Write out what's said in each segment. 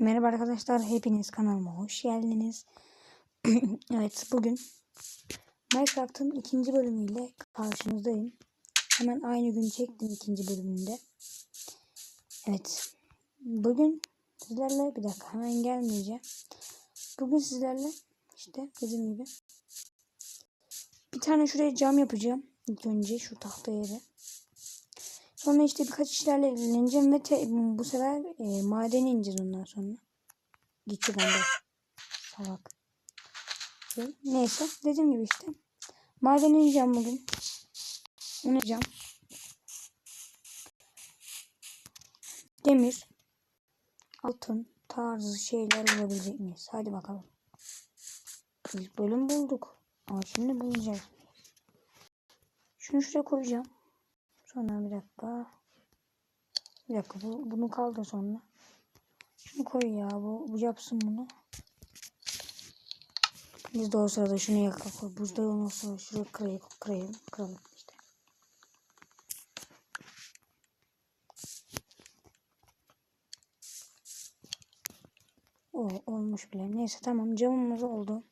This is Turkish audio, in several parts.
Merhaba arkadaşlar, hepiniz kanalıma hoş geldiniz. evet, bugün Minecraft'ın ikinci bölümüyle karşınızdayım. Hemen aynı gün çektim ikinci bölümünde. Evet, bugün sizlerle bir dakika hemen gelmeyeceğim. Bugün sizlerle işte dediğim gibi bir tane şuraya cam yapacağım. İlk önce şu tahta yere. Sonra işte birkaç işlerle ilgileneceğim ve bu sefer e, madene ineceğiz ondan sonra. Gitti bende. Salak. Neyse dediğim gibi işte. Madene ineceğim bugün. İneceğim. Demir, altın tarzı şeyler bulabilecek miyiz? Hadi bakalım. İlk bölüm bulduk. Ama şimdi bulacağız. Şunu şuraya koyacağım. Sonra bir dakika. Bir dakika bu, bunu kaldır sonra. Şunu koy ya bu, bu yapsın bunu. Biz de o sırada şunu yakalım. Buzda olmasa şuraya kırayım, kırayım, kıralım işte. O olmuş bile. Neyse tamam camımız oldu.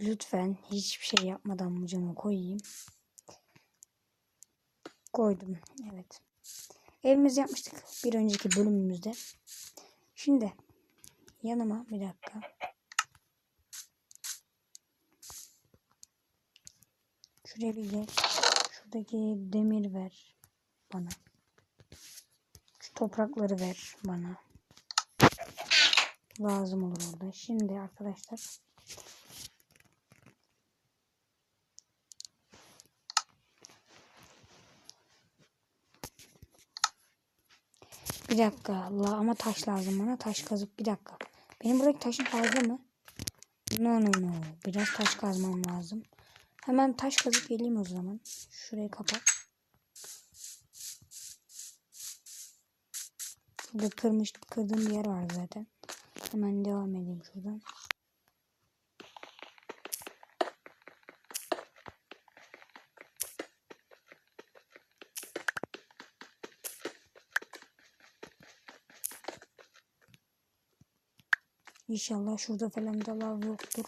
Lütfen hiçbir şey yapmadan bu camı koyayım. Koydum. Evet. Evimizi yapmıştık bir önceki bölümümüzde. Şimdi yanıma bir dakika. Şuraya bir gel. Şuradaki demir ver bana. Şu toprakları ver bana. Lazım olur orada. Şimdi arkadaşlar Bir dakika Allah ama taş lazım bana. Taş kazıp bir dakika. Benim buradaki taşım fazla mı? No no no. Biraz taş kazmam lazım. Hemen taş kazıp geleyim o zaman. Şurayı kapat. Burada kırmış, kırdığım bir yer var zaten. Hemen devam edeyim şuradan. İnşallah şurada falan da lav yoktur.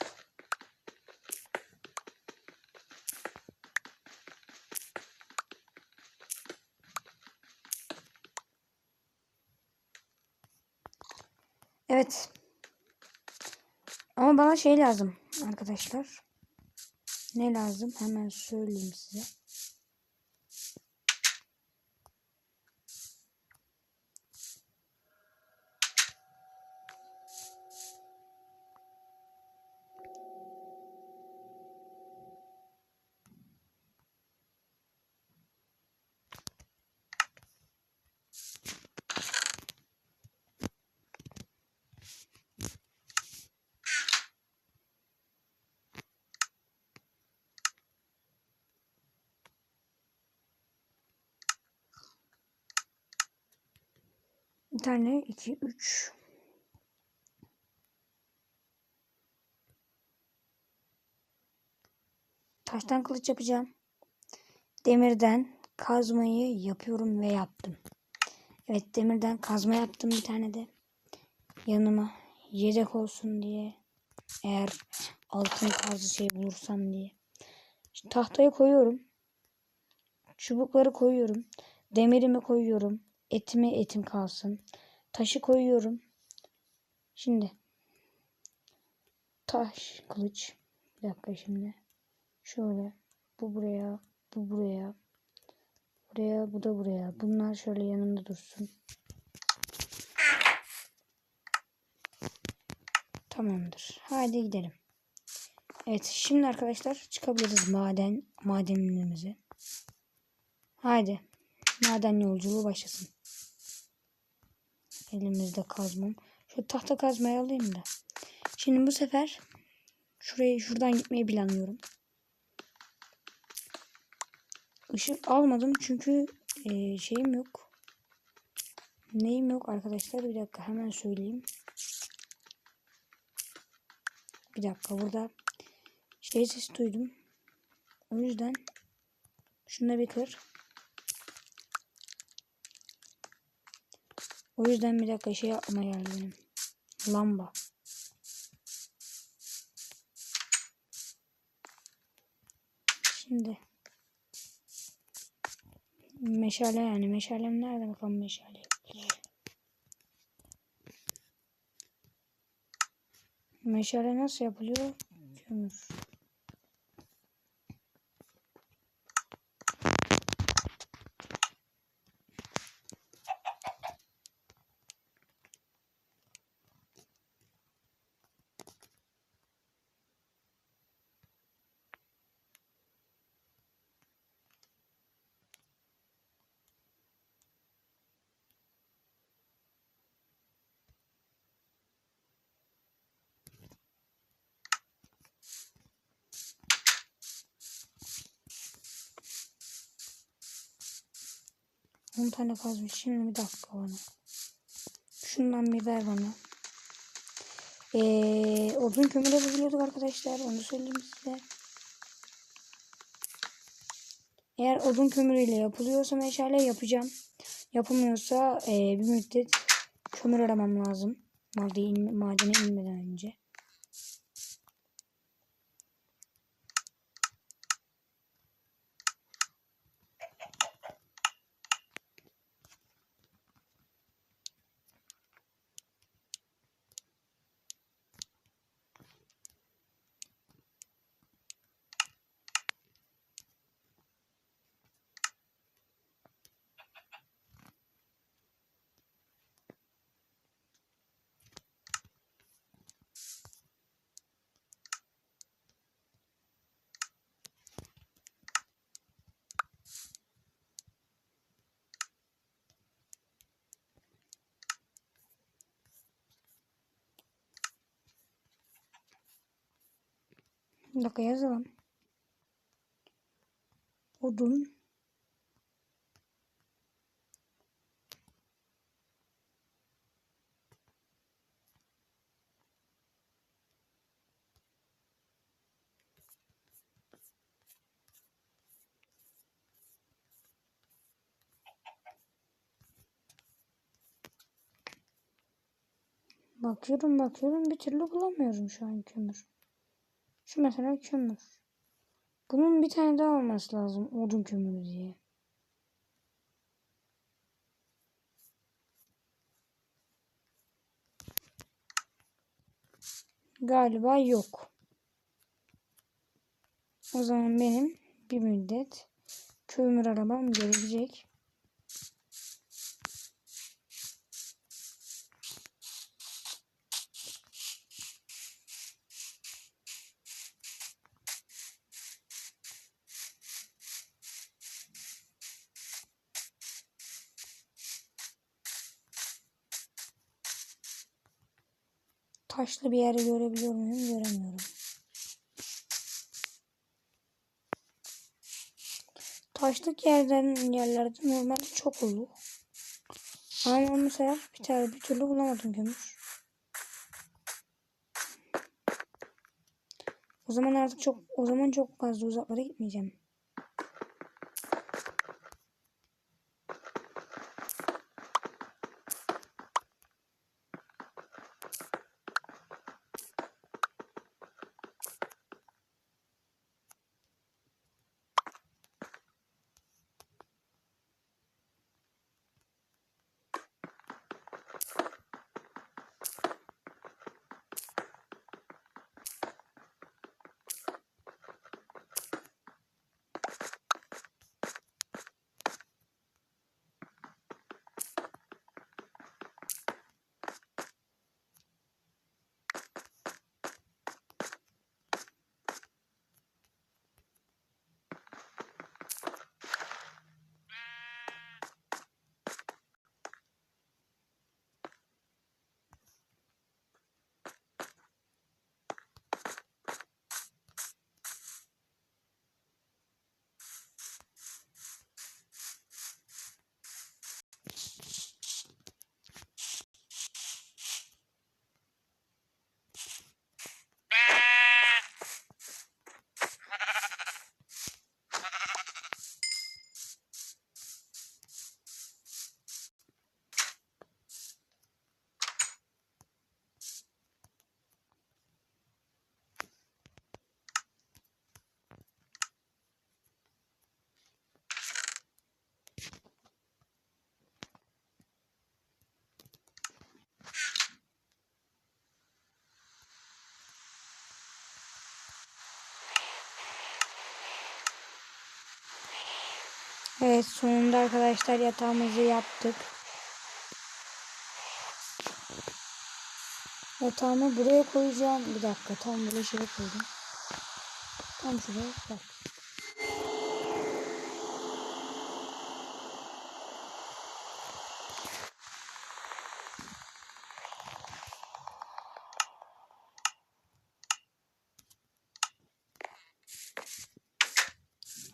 Evet. Ama bana şey lazım arkadaşlar. Ne lazım? Hemen söyleyeyim size. Tane, iki, üç. Taştan kılıç yapacağım. Demirden kazmayı yapıyorum ve yaptım. Evet demirden kazma yaptım bir tane de. Yanıma yedek olsun diye. Eğer altın tarzı şey bulursam diye. Şimdi tahtaya koyuyorum. Çubukları koyuyorum. Demirimi koyuyorum. Etime etim kalsın. Taşı koyuyorum. Şimdi taş kılıç. Bir dakika şimdi. Şöyle bu buraya, bu buraya. Buraya, bu da buraya. Bunlar şöyle yanında dursun. Tamamdır. Haydi gidelim. Evet, şimdi arkadaşlar çıkabiliriz maden madenimize. Haydi. Maden yolculuğu başlasın. Elimizde kazmam. Şu tahta kazmayı alayım da. Şimdi bu sefer şurayı şuradan gitmeyi planlıyorum. Işık almadım çünkü e, şeyim yok. Neyim yok arkadaşlar. Bir dakika hemen söyleyeyim. Bir dakika burada şey ses duydum. O yüzden şunu bir kır. O yüzden bir dakika şey yapma geldi. Lamba. Şimdi meşale yani meşalem nerede bakalım meşale. Meşale nasıl yapılıyor? Kömür. On tane kazmış. Şimdi bir dakika bana. Şundan bir ver bana. Ee, odun kömür yapabiliyorduk arkadaşlar. Onu söyleyeyim size. Eğer odun kömürüyle yapılıyorsa meşale yapacağım. Yapılmıyorsa ee, bir müddet kömür aramam lazım. Madene, madene inmeden önce. Bir dakika yazalım. Odun. Bakıyorum bakıyorum bir türlü bulamıyorum şu an kömür. Şu mesela kömür. Bunun bir tane daha olması lazım odun kömürü diye. Galiba yok. O zaman benim bir müddet kömür aramam gerekecek. Taşlı bir yeri görebiliyor muyum? Göremiyorum. Taşlık yerden yerlerde normalde çok olur. Ama sefer bir tane bir türlü bulamadım kömür. O zaman artık çok o zaman çok fazla uzaklara gitmeyeceğim. Evet sonunda arkadaşlar yatağımızı yaptık. Yatağımı buraya koyacağım. Bir dakika tam böyle şuraya koydum. Tam şuraya bak.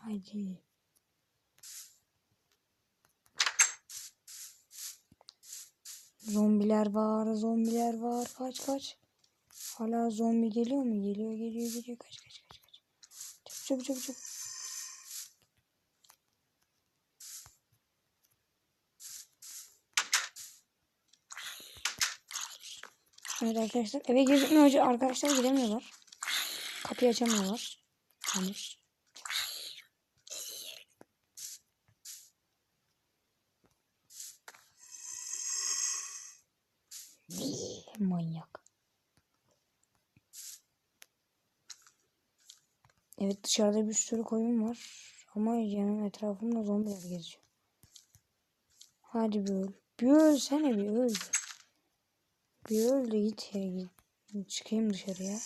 Haydi. Zombiler var, zombiler var. Kaç kaç. Hala zombi geliyor mu? Geliyor, geliyor, geliyor. Kaç kaç kaç kaç. Çabuk çabuk çabuk çabuk. Evet arkadaşlar eve önce arkadaşlar giremiyorlar. Kapıyı açamıyorlar. Hani. Manyak. Evet dışarıda bir sürü koyun var. Ama yanım etrafımda zombiler geziyor. Hadi bir öl. Bir ölsene bir öl. Bir öl de git ya git. Çıkayım dışarıya.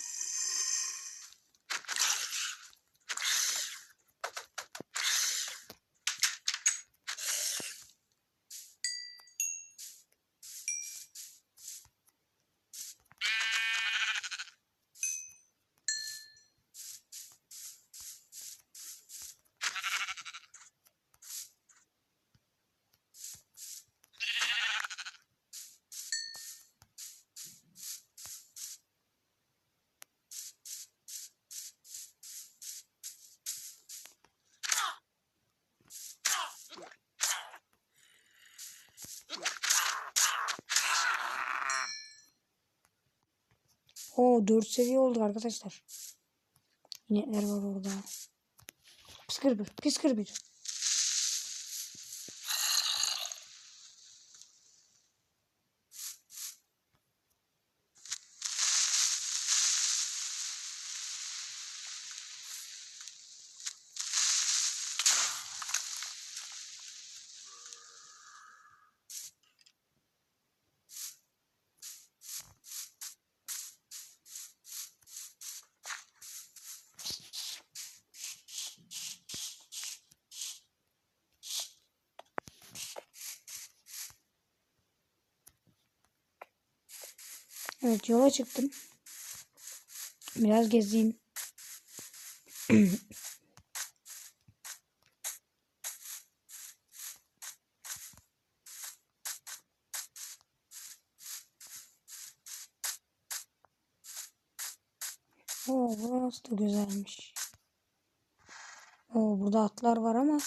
Oo 4 seviye olduk arkadaşlar. İnekler var orada. Pıskır bir. Pıskır bir. Evet yola çıktım. Biraz gezeyim. Oo burası da güzelmiş. Oo burada atlar var ama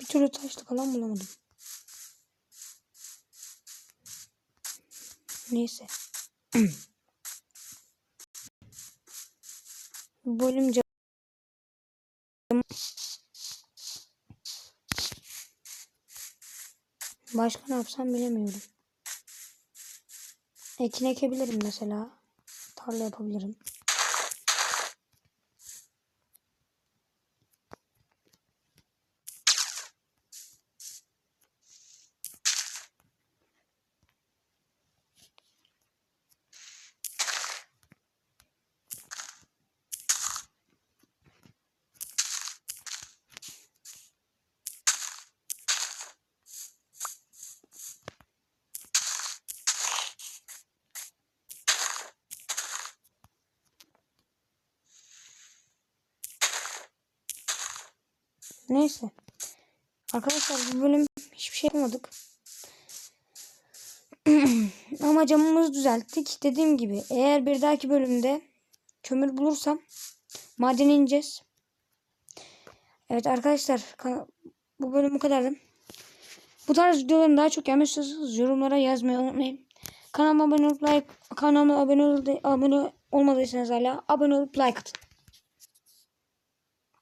bir türlü taşlık alan bulamadım. Neyse. Bölüm Başka ne yapsam bilemiyorum. Ekin ekebilirim mesela. Tarla yapabilirim. Neyse. Arkadaşlar bu bölüm hiçbir şey yapmadık. Ama camımızı düzelttik. Dediğim gibi eğer bir dahaki bölümde kömür bulursam maden ineceğiz. Evet arkadaşlar ka- bu bölüm bu kadardı. Bu tarz videoların daha çok istiyorsanız yorumlara yazmayı unutmayın. Kanalıma abone olup like kanalıma abone, ol, abone olmadıysanız hala abone olup like atın.